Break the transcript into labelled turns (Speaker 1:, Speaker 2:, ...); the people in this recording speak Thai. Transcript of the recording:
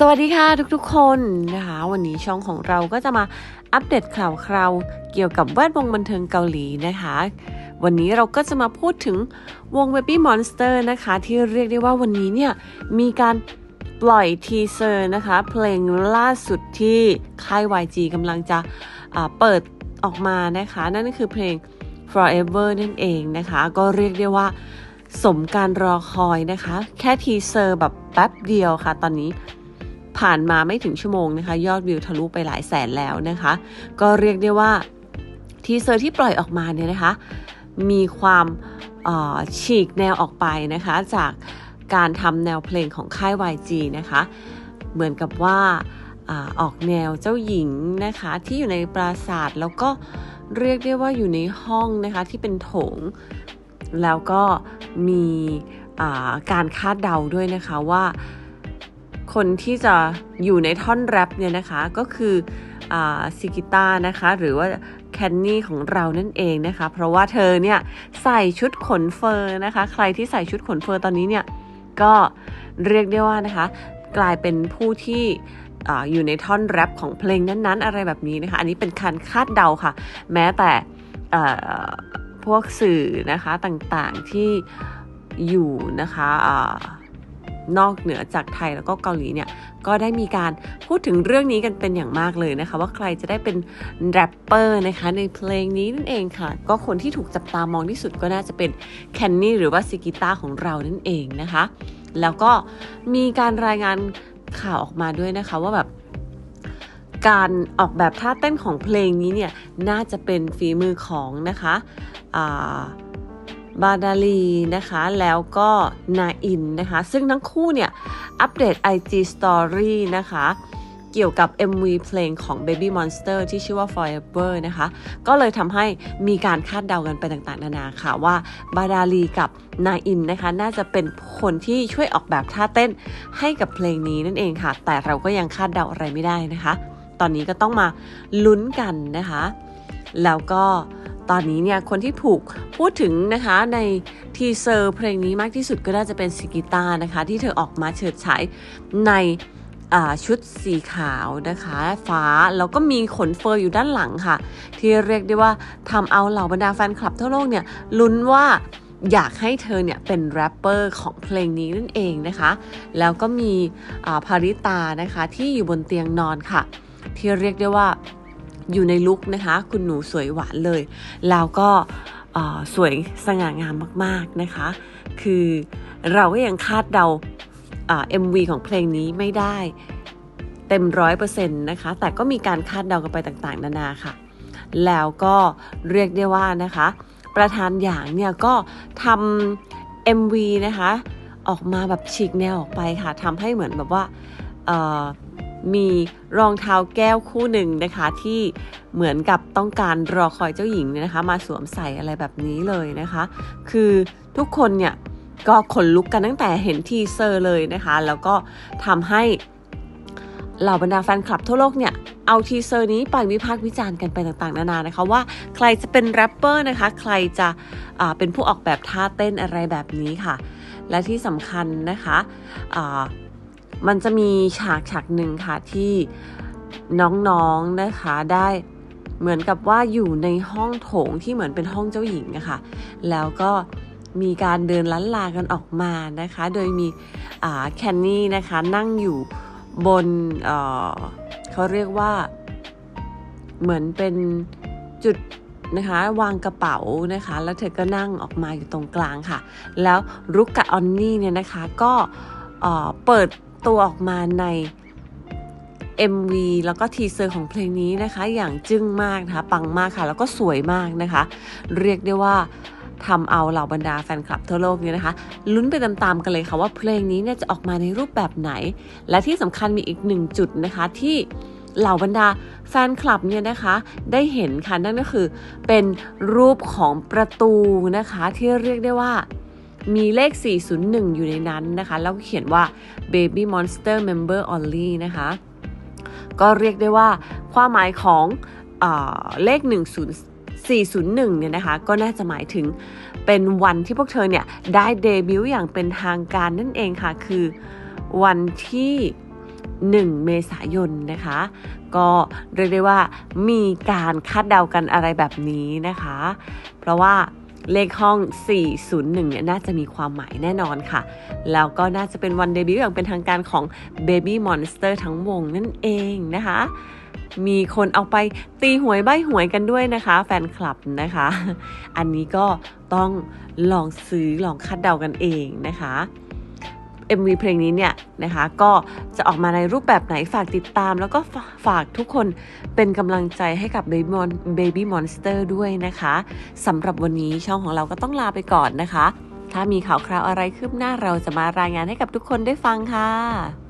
Speaker 1: สวัสดีค่ะทุกๆคนนะคะ วันนี้ช่องของเราก็จะมาอัปเดตข่าวคราวเกี่ยวกับแวดวงบันเทิงเกาหลีนะคะ วันนี้เราก็จะมาพูดถึงวง Baby Monster นะคะ ที่เรียกได้ว่าวันนี้เนี่ย มีการปล่อยทีเซอร์นะคะ เพลงล่าสุดที่ค่าย YG กำลังจะอ่าเปิดออกมานะคะ นั่นก็คือเพลง Forever นั่นเองนะคะ ก็เรียกได้ว่าสมการรอคอยนะคะ แค่ทีเซอร์แบบแป๊บเดียวค่ะ ตอนนี้ ผ่านมาไม่ถึงชั่วโมงนะคะ ยอดวิวทะลุไปหลายแสนแล้วนะคะ ก็เรียกได้ว่าทีเซอร์ที่ปล่อยออกมาเนี่ยนะคะ มีความออฉีกแนวออกไปนะคะ จากการทำแนวเพลงของค่าย YG นะคะ เหมือนกับว่าออกแนวเจ้าหญิงนะคะ ที่อยู่ในปราสาทแล้วก็เรียกได้ว่าอยู่ในห้องนะคะที่เป็นโถง แล้วก็มีการคาดเดาด้วยนะคะว่า คนที่จะอยู่ในท่อนแรปเนี่ยนะคะก็คืออซิกิต้านะคะ หรือว่าแคนนี่ของเรานั่นเองนะคะ เพราะว่าเธอเนี่ยใส่ชุดขนเฟอร์นะคะ ใครที่ใส่ชุดขนเฟอร์ตอนนี้เนี่ยก็เรียกได้ว่านะคะ กลายเป็นผู้ที่ออยู่ในท่อนแรปของเพลงนั้นๆ อะไรแบบนี้นะคะ อันนี้เป็นการคาดเดาค่ะ แม้แต่พวกสื่อนะคะต่างๆที่อยู่นะคะ นอกเหนือจากไทยแล้วก็เกาหลีเนี่ยก็ได้มีการพูดถึงเรื่องนี้กันเป็นอย่างมากเลยนะคะ ว่าใครจะได้เป็นแรปเปอร์นะคะในเพลงนี้นั่นเองค่ะ ก็คนที่ถูกจับตามองที่สุดก็น่าจะเป็นแคนนี่หรือว่าซิกิต้าของเรานั่นเองนะคะ แล้วก็มีการรายงานข่าวออกมาด้วยนะคะว่าแบบการออกแบบท่าเต้นของเพลงนี้เนี่ยน่าจะเป็นฝีมือของนะคะอ่า บาดาลีนะคะแล้วก็นาอินนะคะซึ่งทั้งคู่เนี่ย อัปเดต IG Story นะคะเกี่ยวกับ MV เพลงของ Baby Monster ที่ชื่อว่า Forever นะคะ ก็เลยทำให้มีการคาดเดากันไปต่างๆ นานาค่ะว่าบาดาลีกับนาอินนะคะ น่าจะเป็นคนที่ช่วยออกแบบท่าเต้นให้กับเพลงนี้นั่นเองค่ะ แต่เราก็ยังคาดเดาอะไรไม่ได้นะคะ ตอนนี้ก็ต้องมาลุ้นกันนะคะ แล้วก็ ตอนนี้เนี่ยคนที่ถูกพูดถึงนะคะในทีเซอร์เพลงนี้มากที่สุดก็น่าจะเป็นซิกิต้านะคะ ที่เธอออกมาเฉิดฉายในชุดสีขาวนะคะ ฟ้าแล้วก็มีขนเฟอร์อยู่ด้านหลังค่ะ ที่เรียกได้ว่าทำเอาเหล่าบรรดาแฟนคลับทั่วโลกเนี่ยลุ้นว่าอยากให้เธอเนี่ยเป็นแรปเปอร์ของเพลงนี้นั่นเองนะคะ แล้วก็มีภาริตานะคะที่อยู่บนเตียงนอนค่ะ ที่เรียกได้ว่า อยู่ในลุคนะคะ คุณหนูสวยหวานเลย แล้วก็สวยสง่างามมากๆนะคะ คือเราก็ยังคาดเดาเอ่า MV ของเพลงนี้ไม่ได้เต็มร้อยเปอร์เซ็นต์นะคะ แต่ก็มีการคาดเดากันไปต่างๆ นานาค่ะ แล้วก็เรียกได้ว่านะคะ ประธานอย่างเนี่ยก็ทำ MV นะคะ ออกมาแบบฉีกแนวออกไปค่ะทำให้เหมือนแบบว่า มีรองเท้าแก้วคู่หนึ่งนะคะ ที่เหมือนกับต้องการรอคอยเจ้าหญิงเนี่ยนะคะ มาสวมใส่อะไรแบบนี้เลยนะคะ คือทุกคนเนี่ยก็ขนลุกกันตั้งแต่เห็นทีเซอร์เลยนะคะ แล้วก็ทำให้เหล่าบรรดาแฟนคลับทั่วโลกเนี่ยเอาทีเซอร์นี้ไปวิพากษ์วิจารณ์กันไปต่างๆ นานานะคะว่าใครจะเป็นแรปเปอร์นะคะ ใครจะเป็นผู้ออกแบบท่าเต้นอะไรแบบนี้ค่ะ และที่สำคัญนะคะ มันจะมีฉากฉากหนึ่งค่ะที่น้องๆนะคะได้เหมือนกับว่าอยู่ในห้องโถงที่เหมือนเป็นห้องเจ้าหญิงอะค่ะแล้วก็มีการเดินลันลากันออกมานะคะ โดยมีแคนนี่นะคะนั่งอยู่บนเเขาเรียกว่าเหมือนเป็นจุดนะคะวางกระเป๋านะคะ แล้วเธอก็นั่งออกมาอยู่ตรงกลางค่ะ แล้วรุกกับออนนี่เนี่ยนะคะก็เปิด ตัวออกมาใน MV แล้วก็ทีเซอร์ของเพลงนี้นะคะ อย่างจึ้งมากนะคะ ปังมากค่ะ แล้วก็สวยมากนะคะ เรียกได้ว่าทำเอาเหล่าบรรดาแฟนคลับทั่วโลกเนี่ยนะคะ ลุ้นไปตามๆกันเลยค่ะว่าเพลงนี้เนี่ยจะออกมาในรูปแบบไหน และที่สำคัญมีอีกหนึ่งจุดนะคะที่เหล่าบรรดาแฟนคลับเนี่ยนะคะ ได้เห็นค่ะนั่นก็คือเป็นรูปของประตูนะคะที่เรียกได้ว่า มีเลข 401 อยู่ในนั้นนะคะ แล้วก็เขียนว่า Baby Monster Member Only นะคะ ก็เรียกได้ว่าความหมายของเอเลข 10401 เนี่ยนะคะ ก็น่าจะหมายถึงเป็นวันที่พวกเธอเนี่ย ได้เดบิวต์อย่างเป็นทางการนั่นเองค่ะ คือวันที่ 1 เมษายนนะคะ ก็เรียกได้ว่ามีการคาดเดากันอะไรแบบนี้นะคะ เพราะว่า เลขห้อง 401 เนี่ยน่าจะมีความหมายแน่นอนค่ะ แล้วก็น่าจะเป็นวันเดบิวต์อย่างเป็นทางการของ Baby Monster ทั้งวงนั่นเองนะคะ มีคนเอาไปตีหวยใบหวยกันด้วยนะคะ แฟนคลับนะคะ อันนี้ก็ต้องลองซื้อลองคาดเดากันเองนะคะ MV เพลงนี้เนี่ยนะคะก็จะออกมาในรูปแบบไหนฝากติดตาม แล้วก็ฝากทุกคนเป็นกำลังใจให้กับ Baby, Mon Baby Monster ด้วยนะคะสำหรับวันนี้ช่องของเราก็ต้องลาไปก่อนนะคะ ถ้ามีข่าวคราวอะไรคืบหน้าเราจะมารายงานให้กับทุกคนได้ฟังค่ะ